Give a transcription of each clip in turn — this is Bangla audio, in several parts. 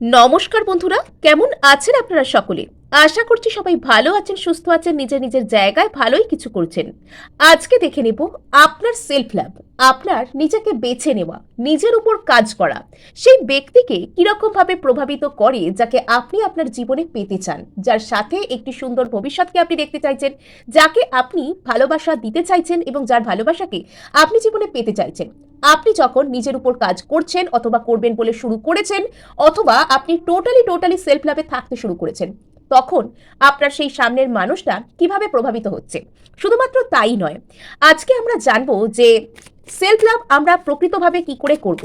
নমস্কার বন্ধুরা, কেমন আছেন আপনারা সকলে? আশা করছি সবাই ভালো আছেন, সুস্থ আছেন, নিজের নিজের জায়গায় ভালোই কিছু করছেন। আজকে দেখে নেব আপনার সেলফ লাভ আপনার নিজেকে বেছে নেওয়া, নিজের উপর কাজ করা। সেই ব্যক্তিকে কীরকম ভাবে প্রভাবিত করে যাকে আপনি আপনার জীবনে পেতে চান, যার সাথে একটি সুন্দর ভবিষ্যৎকে আপনি দেখতে চাইছেন, যাকে আপনি ভালোবাসা দিতে চাইছেন এবং যার ভালোবাসাকে আপনি জীবনে পেতে চাইছেন। আপনি যখন নিজের উপর কাজ করছেন অথবা করবেন বলে শুরু করেছেন অথবা আপনি টোটালি টোটালি সেলফ লাভে থাকতে শুরু করেছেন, তখন আপনার সেই সামনের মানুষটা কীভাবে প্রভাবিত হচ্ছে? শুধুমাত্র তাই নয়, আজকে আমরা জানব যে সেলফ লাভ আমরা প্রকৃতভাবে কি করে করব?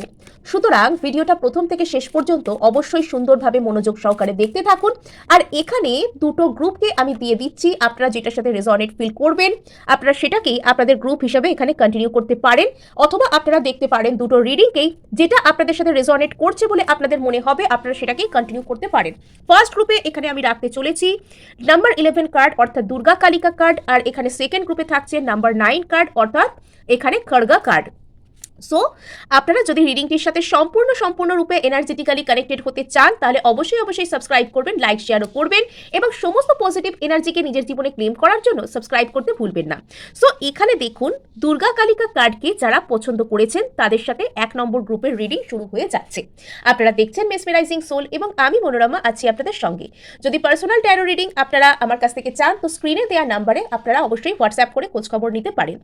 সুতরাং ভিডিওটা প্রথম থেকে শেষ পর্যন্ত অবশ্যই সুন্দরভাবে মনোযোগ সহকারে দেখতে থাকুন। আর এখানে দুটো গ্রুপকে আমি দিয়ে দিচ্ছি। আপনারা যেটার সাথে রেজনেট ফিল করবেন, আপনারা সেটাকেই আপনাদের গ্রুপ হিসাবে এখানে কন্টিনিউ করতে পারেন। অথবা আপনারা দেখতে পারেন দুটো রিডিংকেই যেটা আপনাদের সাথে রেজনেট করছে বলে আপনাদের মনে হবে, আপনারা সেটাকেই কন্টিনিউ করতে পারেন। ফার্স্ট গ্রুপে এখানে আমি রাখতে চলেছি। নাম্বার ইলেভেন কার্ড অর্থাৎ দুর্গা কালিকা কার্ড আর এখানে সেকেন্ড গ্রুপে থাকছে নাম্বার নাইন কার্ড অর্থাৎ এখানে খড়গা কার্ড সো আপনারা যদি রিডিংটির সাথে সম্পূর্ণ সম্পূর্ণরূপে এনার্জেটিক্যালি কানেক্টেড হতে চান, তাহলে অবশ্যই অবশ্যই সাবস্ক্রাইব করবেন লাইক শেয়ারও করবেন এবং সমস্ত পজিটিভ এনার্জিকে নিজের জীবনে ক্লেম করার জন্য সাবস্ক্রাইব করতে ভুলবেন না। সো এখানে দেখুন দুর্গা কালিকা কার্ডকে যারা পছন্দ করেছেন, তাদের সাথে এক নম্বর গ্রুপের রিডিং শুরু হয়ে যাচ্ছে। আপনারা দেখছেন মেসমেরাইজিং সোল এবং আমি মনোরমা আছি আপনাদের সঙ্গে। যদি পার্সোনাল ট্যারো রিডিং আপনারা আমার কাছ থেকে চান, তো স্ক্রিনে দেওয়া নাম্বারে আপনারা অবশ্যই হোয়াটসঅ্যাপ করে খোঁজখবর নিতে পারেন।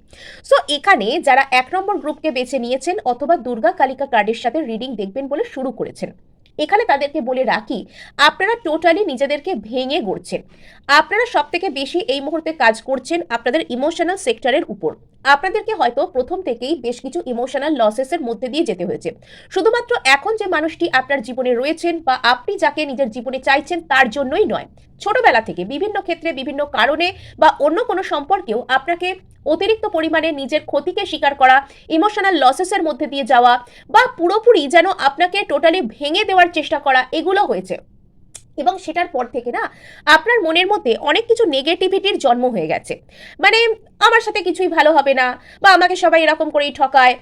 সো এখানে যারা এক নম্বর গ্রুপকে বেছে নিয়েছেন অথবা দুর্গা কালিকা কার্ডের সাথে রিডিং দেখবেন বলে শুরু করেছেন। এখানে তাদেরকে বলে রাখি, আপনারা টোটালি নিজেদেরকে ভেঙে গড়ছেন। আপনারা সব থেকে বেশি এই মুহূর্তে কাজ করছেন আপনাদের ইমোশনাল সেক্টরের উপর। আপনাদেরকে হয়তো প্রথম থেকেই বেশ কিছু ইমোশনাল লসেসের মধ্যে দিয়ে যেতে হয়েছে। শুধুমাত্র এখন যে মানুষটি আপনার জীবনে রয়েছেন বা আপনি যাকে নিজের জীবনে চাইছেন তার জন্যই নয়। ছোটবেলা থেকে বিভিন্ন ক্ষেত্রে, বিভিন্ন কারণে বা অন্য কোনো সম্পর্কেও আপনাকে অতিরিক্ত পরিমাণে নিজের ক্ষতিকে স্বীকার করা ইমোশনাল লসেসের মধ্যে দিয়ে যাওয়া বা পুরোপুরি যেন আপনাকে টোটালি ভেঙে দেওয়ার চেষ্টা করা, এগুলো হয়েছে। এবং সেটার পর থেকে না আপনার মনের মধ্যে অনেক কিছু নেগেটিভিটির জন্ম হয়ে গেছে। মানে আমার সাথে কিছুই ভালো হবে না বা আমাকে সবাই এরকম করেই ঠকায়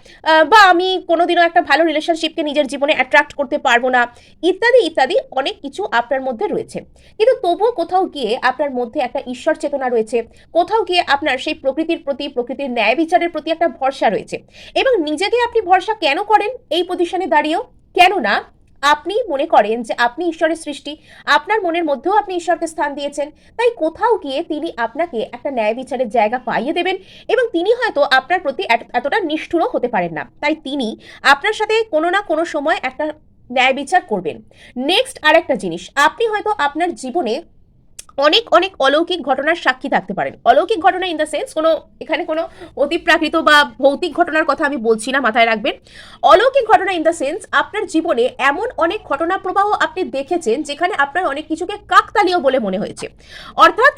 বা আমি কোনোদিনও একটা ভালো রিলেশনশিপকে নিজের জীবনে অ্যাট্রাক্ট করতে পারব না, ইত্যাদি ইত্যাদি অনেক কিছু আপনার মধ্যে রয়েছে। কিন্তু তবুও কোথাও গিয়ে আপনার মধ্যে একটা ঈশ্বর চেতনা রয়েছে, কোথাও গিয়ে আপনার সেই প্রকৃতির প্রতি, প্রকৃতির ন্যায় বিচারের প্রতি একটা ভরসা রয়েছে। এবং নিজেকে আপনি ভরসা কেন করেন এই পজিশনে দাঁড়িয়েও? কেননা আপনি মনে করেন যে আপনি ঈশ্বরের সৃষ্টি, আপনার মনের মধ্যেও আপনি ঈশ্বরকে স্থান দিয়েছেন, তাই কোথাও গিয়ে তিনি আপনাকে একটা ন্যায় বিচারের জায়গা পাইয়ে দেবেন এবং তিনি হয়তো আপনার প্রতি এতটা নিষ্ঠুরও হতে পারেন না। তাই তিনি আপনার সাথে কোনো না কোনো সময় একটা ন্যায় বিচার করবেন। নেক্সট আর একটা জিনিস, আপনি হয়তো আপনার জীবনে অনেক অনেক অলৌকিক ঘটনার সাক্ষী থাকতে পারেন। অলৌকিক ঘটনা ইন দ্য সেন্স কোনো, এখানে কোনো অতিপ্রাকৃত বা ভৌতিক ঘটনার কথা আমি বলছি না, মাথায় রাখবেন। অলৌকিক ঘটনা ইন দ্য সেন্স আপনার জীবনে এমন অনেক ঘটনা প্রবাহ আপনি দেখেছেন যেখানে আপনার অনেক কিছুকে কাকতালীয় বলে মনে হয়েছে। অর্থাৎ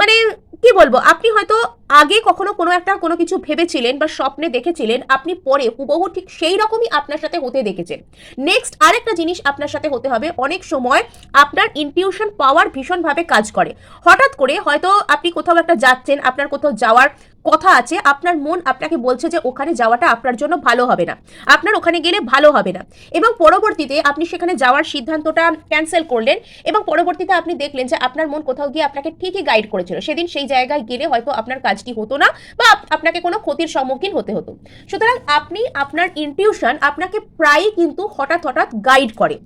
মানে কি বলব? আপনি হয়তো আগে কখনো কোনো একটা কোনো কিছু ভেবেছিলেন বা স্বপ্নে দেখেছিলেন, আপনি পরে হুবহু ঠিক সেই রকমই আপনার সাথে হতে দেখেছেন। নেক্সট আরেকটা জিনিস আপনার সাথে হতে হবে, অনেক সময় আপনার ইনটিউশন পাওয়ার ভীষণভাবে কাজ করে। হঠাৎ করে হয়তো আপনি কোথাও একটা যাচ্ছেন, আপনার কোথাও যাওয়ার কথা আছে, আপনার মন আপনাকে বলছে যে ওখানে যাওয়াটা আপনার জন্য ভালো হবে না। আপনার ওখানে গেলে ভালো হবে না। এবং পরবর্তীতে আপনি সেখানে যাওয়ার সিদ্ধান্তটা ক্যান্সেল করলেন এবং পরবর্তীতে আপনি দেখলেন যে আপনার মন কোথাও গিয়ে আপনাকে ঠিকই গাইড করেছিল। সেদিন সেই জায়গায় গেলে হয়তো আপনার কাজটি হতো না বা আপনাকে কোনো ক্ষতির সম্মুখীন হতে হতো। সুতরাং আপনি, আপনার ইনটিউশন আপনাকে প্রায়ই কিন্তু হঠাৎ হঠাৎ গাইড করে।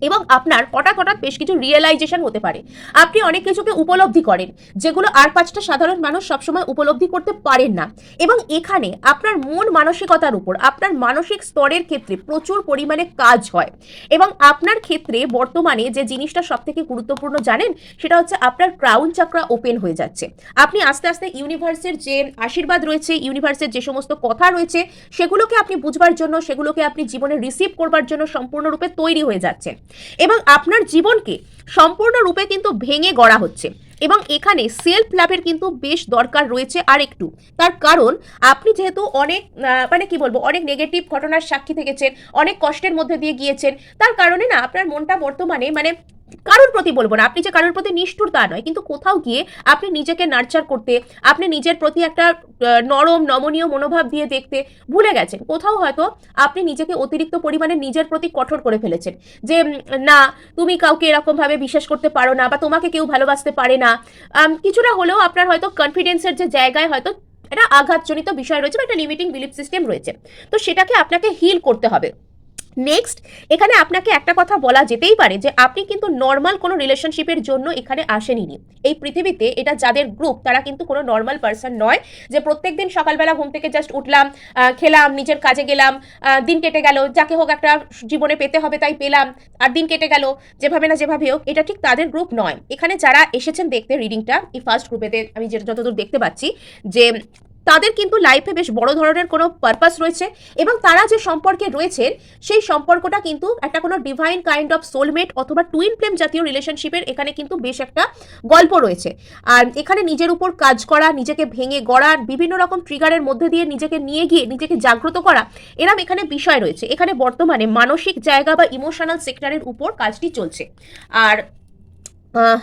এবং আপনার হঠাৎ হঠাৎ বেশ কিছু রিয়েলাইজেশন হতে পারে। আপনি অনেক কিছুকে উপলব্ধি করেন, যেগুলো আর পাঁচটা সাধারণ মানুষ সবসময় উপলব্ধি করতে পারেন না। এবং এখানে আপনার মন মানসিকতার উপর, আপনার মানসিক স্তরের ক্ষেত্রে প্রচুর পরিমাণে কাজ হয়। এবং আপনার ক্ষেত্রে বর্তমানে যে জিনিসটা সব থেকে গুরুত্বপূর্ণ জানেন, সেটা হচ্ছে আপনার ক্রাউন চাকরা ওপেন হয়ে যাচ্ছে। আপনি আস্তে আস্তে ইউনিভার্সের যে আশীর্বাদ রয়েছে ইউনিভার্সের যে সমস্ত কথা রয়েছে, সেগুলোকে আপনি বুঝবার জন্য, সেগুলোকে আপনি জীবনে রিসিভ করবার জন্য সম্পূর্ণরূপে তৈরি হয়ে যাচ্ছেন। এবং আপনার জীবনকে সম্পূর্ণরূপে কিন্তু ভেঙে গড়া হচ্ছে। এবং এখানে সেলফ লাভের কিন্তু বেশ দরকার রয়েছে আর একটু তার কারণ, আপনি যেহেতু অনেক মানে কি বলব, অনেক নেগেটিভ ঘটনার সাক্ষী থেকেছেন, অনেক কষ্টের মধ্যে দিয়ে গিয়েছেন, তার কারণে না আপনার মনটা বর্তমানে মানে কারোর প্রতি বলব না। আপনি যে কারোর প্রতি নিষ্ঠুর তা নয়, কিন্তু কোথাও গিয়ে আপনি নিজেকে নার্চার করতে, আপনি নিজের প্রতি একটা নরম, নমনীয় মনোভাব দিয়ে দেখতে ভুলে গেছেন। কোথাও হয়তো আপনি নিজেকে অতিরিক্ত পরিমাণে নিজের প্রতি কঠোর করে ফেলেছেন। যে না, তুমি কাউকে এরকমভাবে বিশ্বাস করতে পারো না বা তোমাকে কেউ ভালোবাসতে পারে না। কিছুটা হলেও আপনার হয়তো কনফিডেন্সের যে জায়গায় হয়তো একটা আঘাতজনিত বিষয় রয়েছে বা একটা লিমিটিং বিলিফ সিস্টেম রয়েছে। তো সেটাকে আপনাকে হিল করতে হবে। নেক্সট এখানে আপনাকে একটা কথা বলা যেতেই পারে যে আপনি কিন্তু নর্মাল কোনো রিলেশনশিপের জন্য এখানে আসেনই এই পৃথিবীতে এটা যাদের গ্রুপ তারা কিন্তু কোনো নর্মাল পার্সন নয় যে প্রত্যেকদিন সকালবেলা ঘুম থেকে জাস্ট উঠলাম খেলাম, নিজের কাজে গেলাম দিন কেটে গেল, যাকে হোক একটা জীবনে পেতে হবে তাই পেলাম, আর দিন কেটে গেল, যেভাবে না যেভাবে হোক, এটা ঠিক তাদের গ্রুপ নয়। এখানে যারা এসেছেন দেখতে রিডিংটা এই ফার্স্ট গ্রুপেতে আমি যে যতদূর দেখতে পাচ্ছি যে তাদের কিন্তু লাইফে বেশ বড় ধরনের কোনো পারপাস রয়েছে এবং তারা যে সম্পর্কে রয়েছেন সেই সম্পর্কটা কিন্তু একটা কোনো ডিভাইন কাইন্ড অফ সোলমেট অথবা টুইন ফ্লেম জাতীয় রিলেশনশিপের এখানে কিন্তু বেশ একটা গল্প রয়েছে। আর এখানে নিজের উপর কাজ করা, নিজেকে ভেঙে গড়া, বিভিন্ন রকম ট্রিগারের মধ্যে দিয়ে নিজেকে নিয়ে গিয়ে নিজেকে জাগ্রত করা, এরম এখানে বিষয় রয়েছে। এখানে বর্তমানে মানসিক জায়গা বা ইমোশনাল সেক্টরের উপর কাজটি চলছে। আর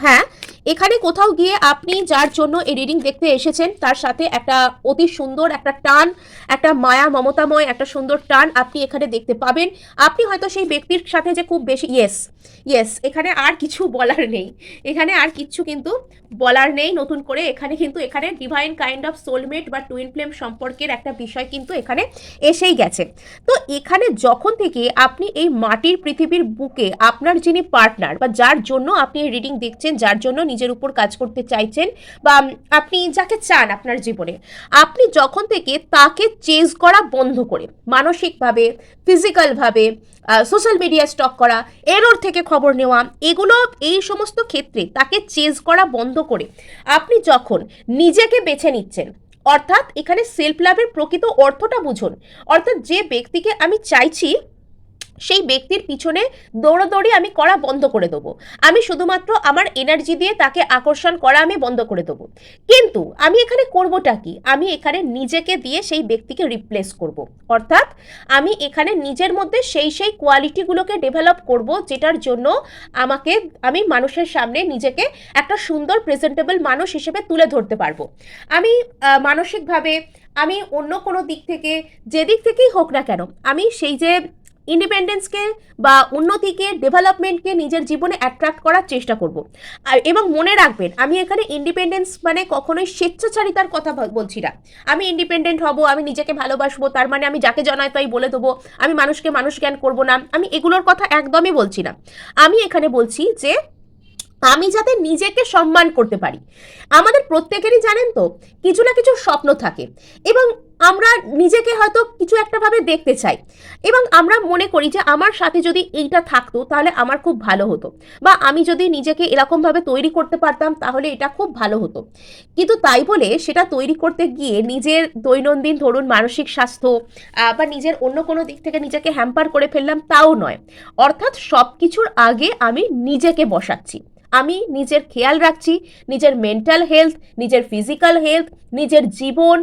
হ্যাঁ এখানে কোথাও গিয়ে আপনি যার জন্য এই রিডিং দেখতে এসেছেন, তার সাথে একটা অতি সুন্দর একটা টান, একটা মায়া মমতাময়, একটা সুন্দর টান আপনি এখানে দেখতে পাবেন। আপনি হয়তো সেই ব্যক্তির সাথে যে খুব বেশি ইয়েস ইয়েস এখানে আর কিছু বলার নেই। এখানে আর কিছু কিন্তু বলার নেই, নতুন করে এখানে কিন্তু এখানে ডিভাইন কাইন্ড অফ সোলমেট বা টুইন ফ্লেম সম্পর্কের একটা বিষয় কিন্তু এখানে এসেই গেছে। তো এখানে যখন থেকে আপনি এই মাটির পৃথিবীর বুকে আপনার যিনি পার্টনার বা যার জন্য আপনি এই রিডিং দেখছেন, যার জন্য নিজের উপর কাজ করতে চাইছেন বা আপনি যাকে চান আপনার জীবনে, আপনি যখন থেকে তাকে চেজ করা বন্ধ করে, মানসিকভাবে ফিজিক্যালভাবে সোশ্যাল মিডিয়া স্টক করা এরোর থেকে খবর নেওয়া, এগুলো এই সমস্ত ক্ষেত্রে তাকে চেজ করা বন্ধ করে। আপনি যখন নিজেকে বেছে নিচ্ছেন, অর্থাৎ এখানে সেলফ লাভের প্রকৃত অর্থটা বুঝুন। অর্থাৎ যে ব্যক্তিকে আমি চাইছি সেই ব্যক্তির পিছনে দৌড়াদৌড়ি আমি করা বন্ধ করে দেবো। আমি শুধুমাত্র আমার এনার্জি দিয়ে তাকে আকর্ষণ করা আমি বন্ধ করে দেবো। কিন্তু আমি এখানে করবোটা কি? আমি এখানে নিজেকে দিয়ে সেই ব্যক্তিকে রিপ্লেস করব। অর্থাৎ আমি এখানে নিজের মধ্যে সেই সেই কোয়ালিটিগুলোকে ডেভেলপ করব, যেটার জন্য আমাকে, আমি মানুষের সামনে নিজেকে একটা সুন্দর প্রেজেন্টেবল মানুষ হিসেবে তুলে ধরতে পারব। আমি মানসিকভাবে আমি অন্য কোনো দিক থেকে, যে দিক থেকেই হোক না কেন, আমি সেই যে ইন্ডিপেন্ডেন্সকে বা উন্নতিকে ডেভেলপমেন্টকে নিজের জীবনে অ্যাট্রাক্ট করার চেষ্টা করব। আর এবং মনে রাখবেন, আমি এখানে ইন্ডিপেন্ডেন্স মানে কখনোই স্বেচ্ছাচারিতার কথা বলছি না। আমি ইন্ডিপেন্ডেন্ট হব, আমি নিজেকে ভালোবাসবো, তার মানে আমি যাকে জনায় তাই বলে দেবো, আমি মানুষকে মানুষ জ্ঞান করব না, আমি এগুলোর কথা একদমই বলছি না। আমি এখানে বলছি যে, আমি যাতে নিজেকে সম্মান করতে পারি। আমাদের প্রত্যেকেরই জানেন তো, কিছু না কিছু স্বপ্ন থাকে। এবং আমরা নিজেকে হয়তো কিছু একটা ভাবে দেখতে চাই। এবং আমরা মনে করি যে আমার সাথে যদি এইটা থাকতো তাহলে আমার খুব ভালো হতো। বা আমি যদি নিজেকে এরকমভাবে তৈরি করতে পারতাম তাহলে এটা খুব ভালো হতো। কিন্তু তাই বলে সেটা তৈরি করতে গিয়ে নিজের দৈনন্দিন ধরুন মানসিক স্বাস্থ্য বা নিজের অন্য কোনো দিক থেকে নিজেকে হ্যাম্পার করে ফেললাম তাও নয়। অর্থাৎ সব কিছুর আগে আমি নিজেকে বসাচ্ছি। আমি নিজের খেয়াল রাখছি, নিজের মেন্টাল হেলথ নিজের ফিজিক্যাল হেলথ নিজের জীবন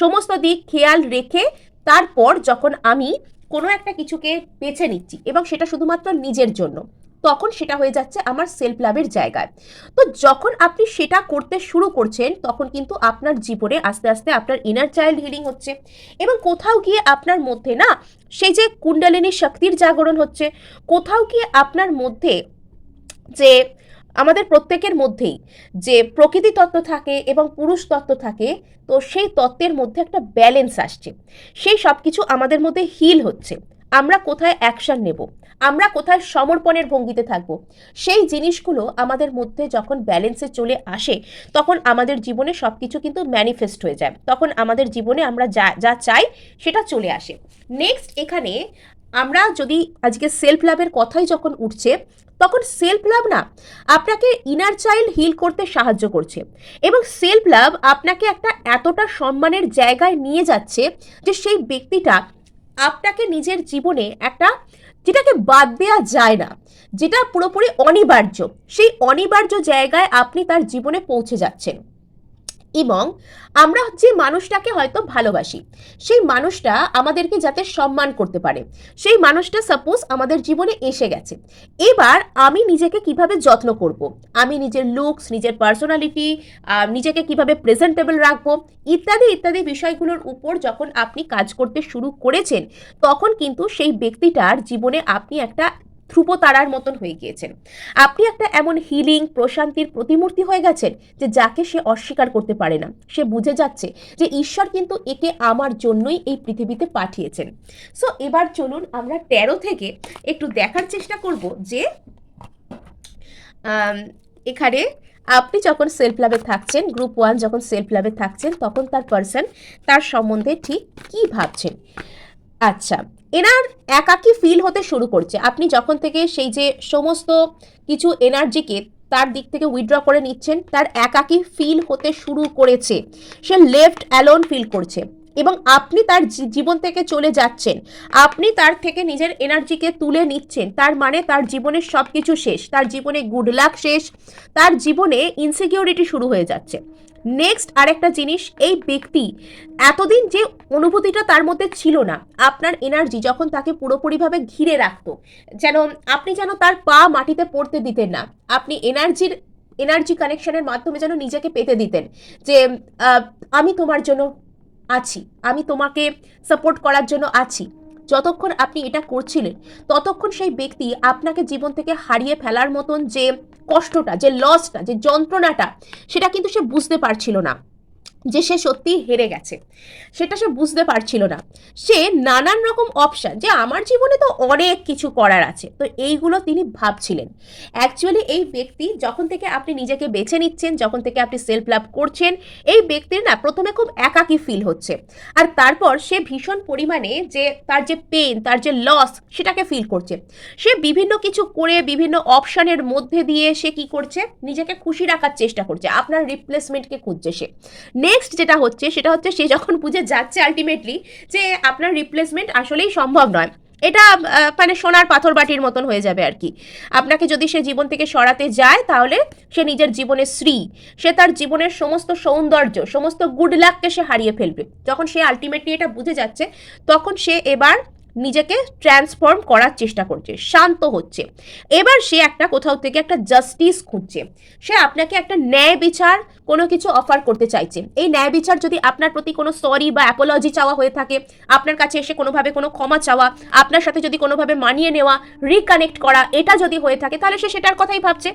সমস্ত দিক খেয়াল রেখে তারপর যখন আমি কোনো একটা কিছুকে বেছে নিচ্ছি এবং সেটা শুধুমাত্র নিজের জন্য, তখন সেটা হয়ে যাচ্ছে আমার সেলফ লাভের জায়গায়। তো যখন আপনি সেটা করতে শুরু করছেন, তখন কিন্তু আপনার জীবনে আস্তে আস্তে আপনার ইনার চাইল্ড হিলিং হচ্ছে এবং কোথাও গিয়ে আপনার মধ্যে না, সেই যে কুণ্ডলিনী শক্তির জাগরণ হচ্ছে, কোথাও গিয়ে আপনার মধ্যে যে আমাদের প্রত্যেকের মধ্যেই যে প্রকৃতি তত্ত্ব থাকে এবং পুরুষ তত্ত্ব থাকে, তো সেই তত্ত্বের মধ্যে একটা ব্যালেন্স আসছে। সেই সব কিছু আমাদের মধ্যে হিল হচ্ছে। আমরা কোথায় অ্যাকশন নেব? আমরা কোথায় সমর্পণের ভঙ্গিতে থাকব? সেই জিনিসগুলো আমাদের মধ্যে যখন ব্যালেন্সে চলে আসে, তখন আমাদের জীবনে সব কিছু কিন্তু ম্যানিফেস্ট হয়ে যায়। তখন আমাদের জীবনে আমরা যা যা চাই সেটা চলে আসে। নেক্সট এখানে আমরা যদি আজকে সেলফ লাভের কথাই যখন উঠছে, তখন সেলফ লাভ না আপনাকে ইনার চাইল্ড হিল করতে সাহায্য করছে এবং সেলফ লাভ আপনাকে একটা এতটা সম্মানের জায়গায় নিয়ে যাচ্ছে যে সেই ব্যক্তিটা আপনাকে নিজের জীবনে একটা যেটাকে বাদ দেওয়া যায় না, যেটা পুরোপুরি অনিবার্য। সেই অনিবার্য জায়গায় আপনি তার জীবনে পৌঁছে যাচ্ছেন। এবং আমরা যে মানুষটাকে হয়তো ভালোবাসি। সেই মানুষটা আমাদেরকে যাতে সম্মান করতে পারে। সেই মানুষটা সাপোজ আমাদের জীবনে এসে গেছে। এবার আমি নিজেকে কীভাবে যত্ন করব। আমি নিজের লুকস নিজের পার্সোনালিটি নিজেকে কীভাবে প্রেজেন্টেবল রাখব? ইত্যাদি ইত্যাদি বিষয়গুলোর উপর যখন আপনি কাজ করতে শুরু করেছেন, তখন কিন্তু সেই ব্যক্তিটার জীবনে আপনি একটা ধ্রুব তারার মতন হয়ে গিয়েছেন। আপনি একটা এমন হিলিং প্রশান্তির প্রতিমূর্তি হয়ে গেছেন যে যাকে সে অস্বীকার করতে পারে না। সে বুঝে যাচ্ছে যে ঈশ্বর কিন্তু একে আমার জন্যই এই পৃথিবীতে পাঠিয়েছেন। সো এবার চলুন আমরা তেরো থেকে একটু দেখার চেষ্টা করব যে এখানে আপনি যখন সেলফ লাভে থাকছেন গ্রুপ ওয়ান যখন সেলফ লাভে থাকছেন, তখন তার পার্সন তার সম্বন্ধে ঠিক কি ভাবছেন? আচ্ছা এনার একাকি ফিল হতে শুরু করছে। আপনি যখন থেকে সেই যে সমস্ত কিছু এনার্জিকে তার দিক থেকে উইথড্র করে নিচ্ছেন, তার একাকি ফিল হতে শুরু করেছে। সে লেফট অ্যালোন ফিল করছে। এবং আপনি তার জীবন থেকে চলে যাচ্ছেন। আপনি তার থেকে নিজের এনার্জিকে তুলে নিচ্ছেন। তার মানে তার জীবনের সব কিছু শেষ। তার জীবনে গুড লাক শেষ। তার জীবনে ইনসিকিউরিটি শুরু হয়ে যাচ্ছে। নেক্সট আরেকটা জিনিস, এই ব্যক্তি এতদিন যে অনুভূতিটা তার মধ্যে ছিল না, আপনার এনার্জি যখন তাকে পুরোপুরিভাবে ঘিরে রাখতো, যেন আপনি যেন তার পা মাটিতে পড়তে দিতেন না, আপনি এনার্জির এনার্জি কানেকশনের মাধ্যমে যেন নিজেকে পেতে দিতেন যে আমি তোমার জন্য আছি, আমি তোমাকে সাপোর্ট করার জন্য আছি। যতক্ষণ আপনি এটা করছিলেন, ততক্ষণ সেই ব্যক্তি আপনাকে জীবন থেকে হারিয়ে ফেলার মতন যে কষ্টটা, যে লসটা যে যন্ত্রণাটা, সেটা কিন্তু সে বুঝতে পারছিল না। যে সে সত্যি হেরে গেছে। সেটা সে বুঝতে পারছিল না। সে নানান রকম অপশান যে আমার জীবনে তো অনেক কিছু করার আছে। তো এইগুলো তিনি ভাবছিলেন। অ্যাকচুয়ালি এই ব্যক্তি যখন থেকে আপনি নিজেকে বেছে নিচ্ছেন, যখন থেকে আপনি সেলফ লাভ করছেন, এই ব্যক্তির না প্রথমে খুব একাকী ফিল হচ্ছে। আর তারপর সে ভীষণ পরিমাণে যে তার যে পেন তার যে লস সেটাকে ফিল করছে। সে বিভিন্ন কিছু করে, বিভিন্ন অপশানের মধ্যে দিয়ে সে কি করছে? নিজেকে খুশি রাখার চেষ্টা করছে। আপনার রিপ্লেসমেন্টকে খুঁজছে সে। নেক্সট যেটা হচ্ছে, সেটা হচ্ছে সে যখন বুঝে যাচ্ছে আলটিমেটলি যে আপনার রিপ্লেসমেন্ট আসলেই সম্ভব নয়। এটা মানে সোনার পাথর বাটির মতন হয়ে যাবে আর কি। আপনাকে যদি সে জীবন থেকে সরাতে যায়, তাহলে সে নিজের জীবনের শ্রী সে তার জীবনের সমস্ত সৌন্দর্য, সমস্ত গুড লাককে সে হারিয়ে ফেলবে। যখন সে আলটিমেটলি এটা বুঝে যাচ্ছে, তখন সে এবার নিজেকে ট্রান্সফর্ম করার চেষ্টা করছে, শান্ত হচ্ছে। এবার সে একটা কোথাও থেকে একটা জাস্টিস খুঁজছে। সে আপনাকে একটা ন্যায় বিচার কোনো কিছু অফার করতে চাইছে। এই ন্যায় বিচার যদি আপনার প্রতি কোনো সরি বা অ্যাপোলজি চাওয়া হয়ে থাকে, আপনার কাছে এসে কোনোভাবে কোনো ক্ষমা চাওয়া, আপনার সাথে যদি কোনোভাবে মানিয়ে নেওয়া রিকানেক্ট করা, এটা যদি হয়ে থাকে, তাহলে সে সেটার কথাই ভাবছে।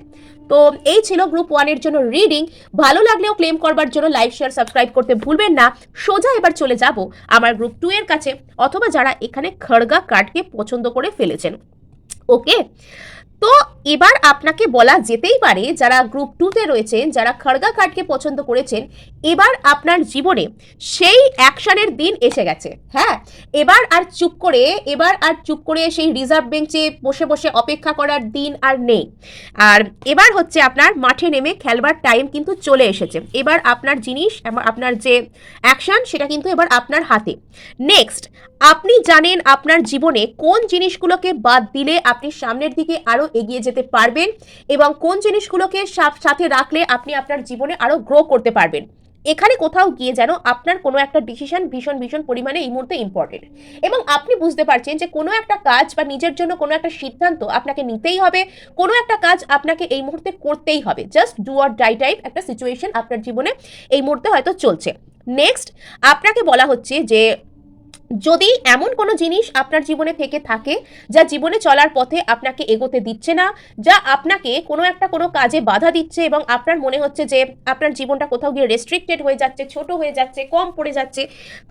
তো এই ছিল গ্রুপ ওয়ানের জন্য রিডিং ভালো লাগলেও ক্লেম করবার জন্য লাইক শেয়ার সাবস্ক্রাইব করতে ভুলবেন না। সোজা এবার চলে যাব আমার গ্রুপ টু এর কাছে, অথবা যারা এখানে খড়গা কার্ডকে পছন্দ করে ফেলেছেন। ওকে তো এবার আপনাকে বলা যেতেই পারে, যারা গ্রুপ টুতে রয়েছেন, যারা খড়গা কার্ডকে পছন্দ করেছেন, এবার আপনার জীবনে সেই অ্যাকশনের দিন এসে গেছে। হ্যাঁ এবার আর চুপ করে, এবার আর চুপ করে সেই রিজার্ভ বেঞ্চে বসে বসে অপেক্ষা করার দিন আর নেই। আর এবার হচ্ছে আপনার মাঠে নেমে খেলবার টাইম কিন্তু চলে এসেছে। এবার আপনার জিনিস আপনার যে অ্যাকশন সেটা কিন্তু এবার আপনার হাতে। নেক্সট আপনি জানেন আপনার জীবনে কোন জিনিসগুলোকে বাদ দিলে আপনি সামনের দিকে আরও এগিয়ে যেতে পারবেন এবং কোন জিনিসগুলোকে সাথে রাখলে আপনি আপনার জীবনে আরও গ্রো করতে পারবেন। এখানে কোথাও গিয়ে যেন আপনার কোনো একটা ডিসিশন ভীষণ ভীষণ পরিমাণে এই মুহূর্তে ইম্পর্টেন্ট এবং আপনি বুঝতে পারছেন যে কোনো একটা কাজ বা নিজের জন্য কোনো একটা সিদ্ধান্ত আপনাকে নিতেই হবে, কোনো একটা কাজ আপনাকে এই মুহূর্তে করতেই হবে। Just do or die type একটা সিচুয়েশন আপনার জীবনে এই মুহূর্তে হয়তো চলছে। নেক্সট আপনাকে বলা হচ্ছে যে যদি এমন কোনো জিনিস আপনার জীবনে থেকে থাকে যা জীবনে চলার পথে আপনাকে এগোতে দিচ্ছে না, যা আপনাকে কোনো একটা কোনো কাজে বাধা দিচ্ছে এবং আপনার মনে হচ্ছে যে আপনার জীবনটা কোথাও গিয়ে রেস্ট্রিক্টেড হয়ে যাচ্ছে, ছোট হয়ে যাচ্ছে, কম পড়ে যাচ্ছে,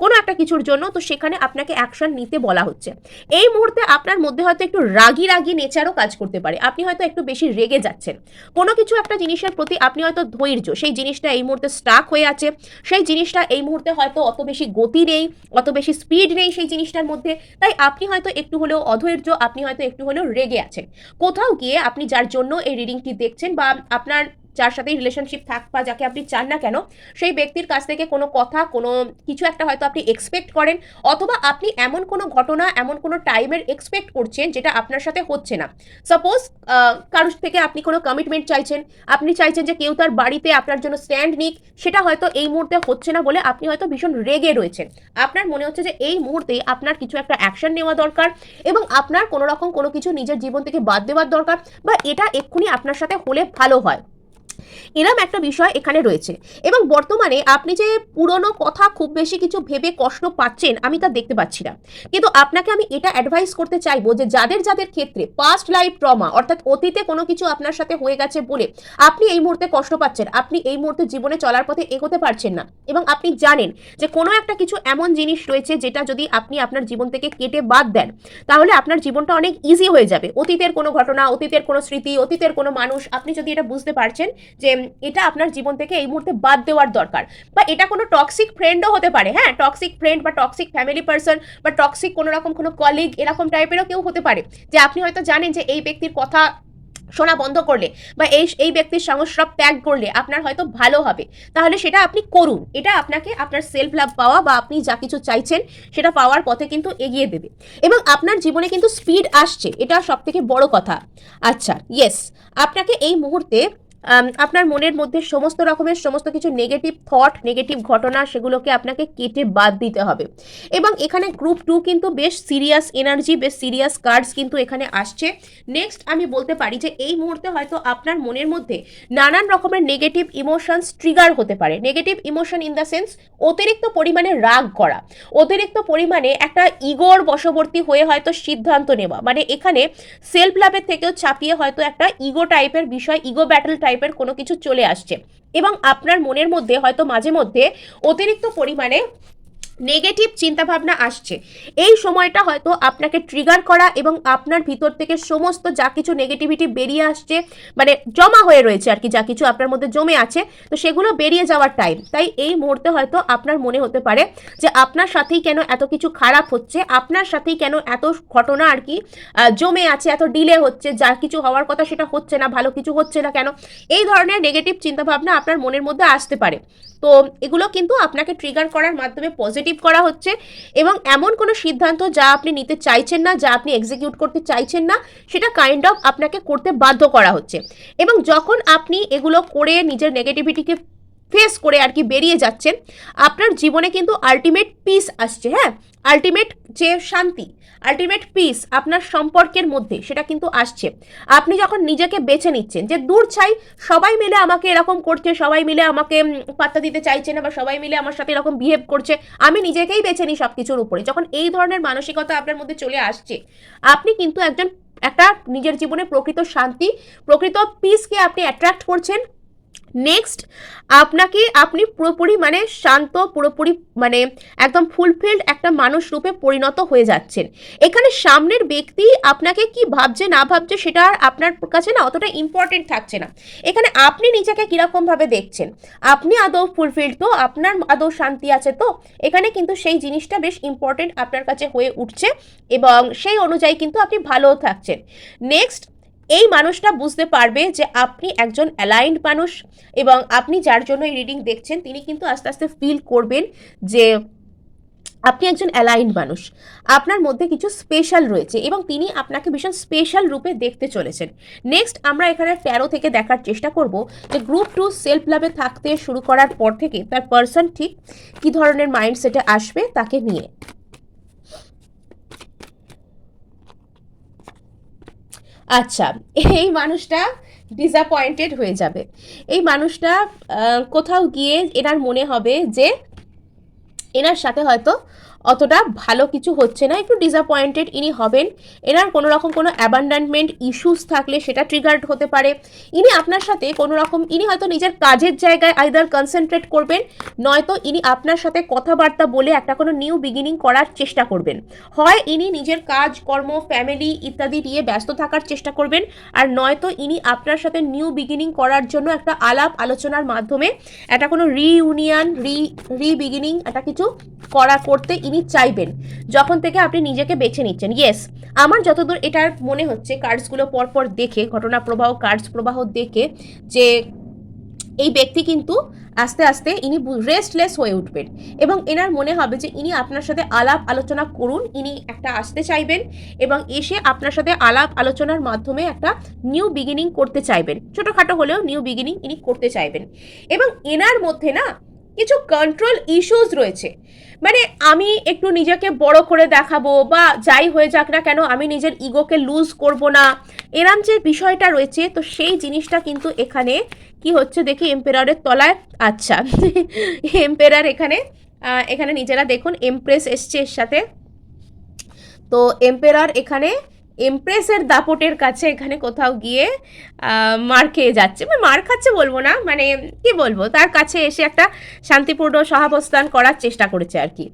কোনো একটা কিছুর জন্য, তো সেখানে আপনাকে অ্যাকশন নিতে বলা হচ্ছে। এই মুহূর্তে আপনার মধ্যে হয়তো একটু রাগি রাগি নেচারও কাজ করতে পারে। আপনি হয়তো একটু বেশি রেগে যাচ্ছেন। কোনো কিছু একটা জিনিসের প্রতি আপনি হয়তো ধৈর্য, সেই জিনিসটা এই মুহূর্তে স্টাক হয়ে আছে, সেই জিনিসটা এই মুহূর্তে হয়তো অত বেশি গতি নেই, অত বেশি স্পিড নেই সেই জিনিসটার মধ্যে। তাই আপনি হয়তো একটু হলেও অধৈর্য, আপনি হয়তো একটু হলেও রেগে আছেন। কোথাও গিয়ে আপনি যার জন্য এই রিডিংটি দেখছেন বা আপনার যার সাথেই রিলেশনশিপ থাক বা যাকে আপনি চান না কেন, সেই ব্যক্তির কাছ থেকে কোনো কথা, কোনো কিছু একটা হয়তো আপনি এক্সপেক্ট করেন, অথবা আপনি এমন কোনো ঘটনা, এমন কোনো টাইমের এক্সপেক্ট করছেন যেটা আপনার সাথে হচ্ছে না। সাপোজ কারোর থেকে আপনি কোনো কমিটমেন্ট চাইছেন, আপনি চাইছেন যে কেউ তার বাড়িতে আপনার জন্য স্ট্যান্ড নিক, সেটা হয়তো এই মুহূর্তে হচ্ছে না বলে আপনি হয়তো ভীষণ রেগে রয়েছেন। আপনার মনে হচ্ছে যে এই মুহূর্তে আপনার কিছু একটা অ্যাকশন নেওয়া দরকার এবং আপনার কোনো রকম কোনো কিছু নিজের জীবন থেকে বাদ দেওয়ার দরকার বা এটা এক্ষুনি আপনার সাথে হলে ভালো হয়। এরম একটা বিষয় এখানে রয়েছে। এবং বর্তমানে আপনি যে পুরনো কথা খুব বেশি কিছু ভেবে কষ্ট পাচ্ছেন, আমি তা দেখতে পাচ্ছি না। কিন্তু আপনাকে আমি এটা অ্যাডভাইস করতে চাইব যে যাদের যাদের ক্ষেত্রে পাস্ট লাইফ ট্রমা অর্থাৎ অতীতে কোনো কিছু আপনার সাথে হয়ে গেছে বলে আপনি এই মুহূর্তে কষ্ট পাচ্ছেন, আপনি এই মুহূর্তে জীবনে চলার পথে এগোতে পারছেন না। এবং আপনি জানেন যে কোনো একটা কিছু এমন জিনিস রয়েছে যেটা যদি আপনি আপনার জীবন থেকে কেটে বাদ দেন, তাহলে আপনার জীবনটা অনেক ইজি হয়ে যাবে। অতীতের কোনো ঘটনা, অতীতের কোনো স্মৃতি, অতীতের কোনো মানুষ, আপনি যদি এটা বুঝতে পারছেন যে এটা আপনার জীবন থেকে এই মুহূর্তে বাদ দেওয়ার দরকার। বা এটা কোনো টক্সিক ফ্রেন্ডও হতে পারে হ্যাঁ টক্সিক ফ্রেন্ড বা টক্সিক ফ্যামিলি পার্সন বা টক্সিক কোনো রকম কোনো কলিগ এরকম টাইপেরও কেউ হতে পারে। যে আপনি হয়তো জানেন যে এই ব্যক্তির কথা শোনা বন্ধ করলে বা এই এই ব্যক্তির সংস্রব ত্যাগ করলে আপনার হয়তো ভালো হবে। তাহলে সেটা আপনি করুন। এটা আপনাকে আপনার সেলফ লাভ পাওয়া বা আপনি যা কিছু চাইছেন সেটা পাওয়ার পথে কিন্তু এগিয়ে দেবে। এবং আপনার জীবনে কিন্তু স্পিড আসছে, এটা সব থেকে বড় কথা। আচ্ছা ইয়েস আপনাকে এই মুহূর্তে আপনার মনের মধ্যে সমস্ত রকমের সমস্ত কিছু নেগেটিভ থট নেগেটিভ ঘটনা সেগুলোকে আপনাকে কেটে বাদ দিতে হবে। এবং এখানে গ্রুপ টু কিন্তু বেশ সিরিয়াস এনার্জি বেশ সিরিয়াস কার্ডস কিন্তু এখানে আসছে। নেক্সট আমি বলতে পারি যে এই মুহূর্তে হয়তো আপনার মনের মধ্যে নানান রকমের নেগেটিভ ইমোশনস ট্রিগার হতে পারে। Negative emotion in the sense অতিরিক্ত পরিমাণে রাগ করা, অতিরিক্ত পরিমাণে একটা ইগোর বশবর্তী হয়ে হয়তো সিদ্ধান্ত নেওয়া। মানে এখানে সেলফ লাভের থেকেও ছাপিয়ে হয়তো একটা ইগো টাইপের বিষয় ইগো ব্যাটল টাইপের কোনো কিছু চলে আসছে। এবং আপনার মনের মধ্যে হয়তো মাঝে মধ্যে অতিরিক্ত পরিমাণে নেগেটিভ চিন্তাভাবনা আসছে। এই সময়টা হয়তো আপনাকে ট্রিগার করা এবং আপনার ভিতর থেকে সমস্ত যা কিছু নেগেটিভিটি বেরিয়ে আসছে মানে জমা হয়ে রয়েছে আর কি, যা কিছু আপনার মধ্যে জমে আছে, তো সেগুলো বেরিয়ে যাওয়ার টাইম তাই এই মুহূর্তে হয়তো আপনার মনে হতে পারে যে আপনার সাথেই কেন এত কিছু খারাপ হচ্ছে, আপনার সাথেই কেন এত ঘটনা আর কি জমে আছে, এত ডিলে হচ্ছে, যা কিছু হওয়ার কথা সেটা হচ্ছে না, ভালো কিছু হচ্ছে না কেন? এই ধরনের নেগেটিভ চিন্তাভাবনা আপনার মনের মধ্যে আসতে পারে। তো এগুলো কিন্তু আপনাকে ট্রিগার করার মাধ্যমে পজিটিভ করা হচ্ছে এবং এমন কোনো সিদ্ধান্ত যা আপনি নিতে চাইছেন না, যা আপনি এক্সিকিউট করতে চাইছেন না, সেটা কাইন্ড অফ আপনাকে করতে বাধ্য করা হচ্ছে। এবং যখন আপনি এগুলো করে নিজের নেগেটিভিটিকে ফেস করে আর কি বেরিয়ে যাচ্ছেন, আপনার জীবনে কিন্তু আলটিমেট পিস আসছে হ্যাঁ? আলটিমেট যে শান্তি আলটিমেট পিস আপনার সম্পর্কের মধ্যে, সেটা কিন্তু আসছে। আপনি যখন নিজেকে বেছে নিচ্ছেন, যে দূর চাই সবাই মিলে আমাকে এরকম করছে, সবাই মিলে আমাকে পাত্তা দিতে চাইছে না বা সবাই মিলে আমার সাথে এরকম বিহেভ করছে, আমি নিজেকেই বেছে নিই সব কিছুর উপরে। যখন এই ধরনের মানসিকতা আপনার মধ্যে চলে আসছে, আপনি কিন্তু একজন, একটা নিজের জীবনে প্রকৃত শান্তি, প্রকৃত পিসকে আপনি অ্যাট্রাক্ট করছেন নেক্সট আপনাকে আপনি পুরোপুরি মানে শান্ত, পুরোপুরি মানে একদম ফুলফিল্ড একটা মানুষ রূপে পরিণত হয়ে যাচ্ছেন। এখানে সামনের ব্যক্তি আপনাকে কি ভাবছে, না ভাবছে সেটা আর আপনার কাছে না অতটা ইম্পর্টেন্ট থাকছে না। এখানে আপনি নিজেকে কীরকমভাবে দেখছেন? আপনি আদৌ ফুলফিল্ড তো? আপনার আদৌ শান্তি আছে তো? এখানে কিন্তু সেই জিনিসটা বেশ ইম্পর্টেন্ট আপনার কাছে হয়ে উঠছে এবং সেই অনুযায়ী কিন্তু আপনি ভালোও থাকছেন। নেক্সট এই মানুষটা বুঝতে পারবে যে আপনি একজন অ্যালাইন্ড মানুষ এবং আপনি যার জন্য এই রিডিং দেখছেন, তিনি কিন্তু আস্তে আস্তে ফিল করবেন যে আপনি একজন অ্যালাইন্ড মানুষ। আপনার মধ্যে কিছু স্পেশাল রয়েছে এবং তিনি আপনাকে ভীষণ স্পেশাল রূপে দেখতে চলেছেন। নেক্সট আমরা এখানে ট্যারো থেকে দেখার চেষ্টা করব যে গ্রুপ টু সেলফ লাভে থাকতে শুরু করার পর থেকে তার পার্সন ঠিক কী ধরনের মাইন্ডসেটে আসবে তাকে নিয়ে। আচ্ছা এই মানুষটা ডিসঅ্যাপয়েন্টেড হয়ে যাবে। এই মানুষটা কোথাও গিয়ে এনার মনে হবে যে, এনার সাথে হয়তো অতটা ভালো কিছু হচ্ছে না, একটু ডিসঅ্যাপয়েন্টেড ইনি হবেন। এনার কোনো রকম কোনো অ্যাবান্ডানমেন্ট ইস্যুস থাকলে সেটা ট্রিগার্ড হতে পারে। ইনি আপনার সাথে কোনো রকম ইনি হয়তো নিজের কাজের জায়গায় আইদার কনসেন্ট্রেট করবেন, নয়তো ইনি আপনার সাথে কথাবার্তা বলে একটা কোনো নিউ বিগিনিং করার চেষ্টা করবেন। হয় ইনি নিজের কাজ, কর্ম ফ্যামিলি ইত্যাদি নিয়ে ব্যস্ত থাকার চেষ্টা করবেন, আর নয়তো ইনি আপনার সাথে নিউ বিগিনিং করার জন্য একটা আলাপ আলোচনার মাধ্যমে একটা কোনো রিইউনিয়ন রি রিবিগিনিং একটা কিছু করা করতে ইনি চাইবেন, যখন থেকে আপনি নিজেকে বেছে নিচ্ছেন। ইয়েস আমার যতদূর এটার মনে হচ্ছে কার্ডসগুলো পরপর দেখে ঘটনা প্রবাহ কার্ডস প্রবাহ দেখে যে এই ব্যক্তি কিন্তু আস্তে আস্তে ইনি রেস্টলেস হয়ে উঠবেন এবং এনার মনে হবে যে ইনি আপনার সাথে আলাপ আলোচনা করুন, ইনি একটা আসতে চাইবেন এবং এসে আপনার সাথে আলাপ আলোচনার মাধ্যমে একটা নিউ বিগিনিং করতে চাইবেন। ছোটোখাটো হলেও নিউ বিগিনিং ইনি করতে চাইবেন। এবং এনার মধ্যে না কিছু কন্ট্রোল ইস্যুস রয়েছে। মানে আমি একটু নিজেকে বড় করে দেখাবো বা যাই হয়ে যাক না কেন আমি নিজের ইগোকে লুজ করব না, এরম যে বিষয়টা রয়েছে, তো সেই জিনিসটা কিন্তু এখানে কি হচ্ছে দেখি এম্পেরারের তলায়। আচ্ছা এম্পেরার এখানে এখানে নিজেরা দেখুন এমপ্রেস এসছে এর সাথে। তো এম্পেরার এখানে এমপ্রেসের দাপটের কাছে এখানে কোথাও গিয়ে মার খেয়ে যাচ্ছে। মানে মার খাচ্ছে বলব না মানে কি বলব, তার কাছে এসে একটা শান্তিপূর্ণ সহাবস্থান করার চেষ্টা করেছে আর কি।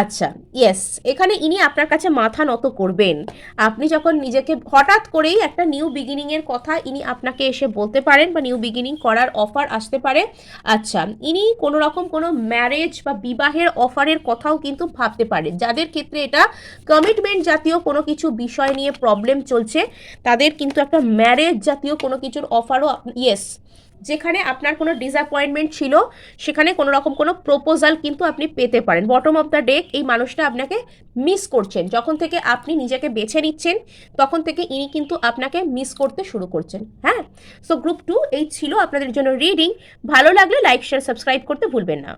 আচ্ছা ইয়েস এখানে ইনি আপনার কাছে মাথা নত করবেন। আপনি যখন নিজেকে হঠাৎ করেই একটা নিউ বিগিনিংয়ের কথা ইনি আপনাকে এসে বলতে পারেন বা নিউ বিগিনিং করার অফার আসতে পারে আচ্ছা ইনি কোনো রকম কোনো ম্যারেজ বা বিবাহের অফারের কথাও কিন্তু ভাবতে পারেন। যাদের ক্ষেত্রে এটা কমিটমেন্ট জাতীয় কোনো কিছু বিষয় নিয়ে প্রবলেম চলছে, তাদের কিন্তু একটা ম্যারেজ জাতীয় কোনো কিছুর অফারও ইয়েস যেখানে আপনার কোনো ডিসঅ্যাপয়েন্টমেন্ট ছিল, সেখানে কোনো রকম কোনো প্রপোজাল কিন্তু আপনি পেতে পারেন। বটম অফ দ্য ডেক এই মানুষটা আপনাকে মিস করছেন। যখন থেকে আপনি নিজেকে বেছে নিচ্ছেন, তখন থেকে ইনি কিন্তু আপনাকে মিস করতে শুরু করছেন। হ্যাঁ? সো গ্রুপ টু এই ছিল আপনাদের জন্য রিডিং ভালো লাগলে লাইক শেয়ার সাবস্ক্রাইব করতে ভুলবেন না।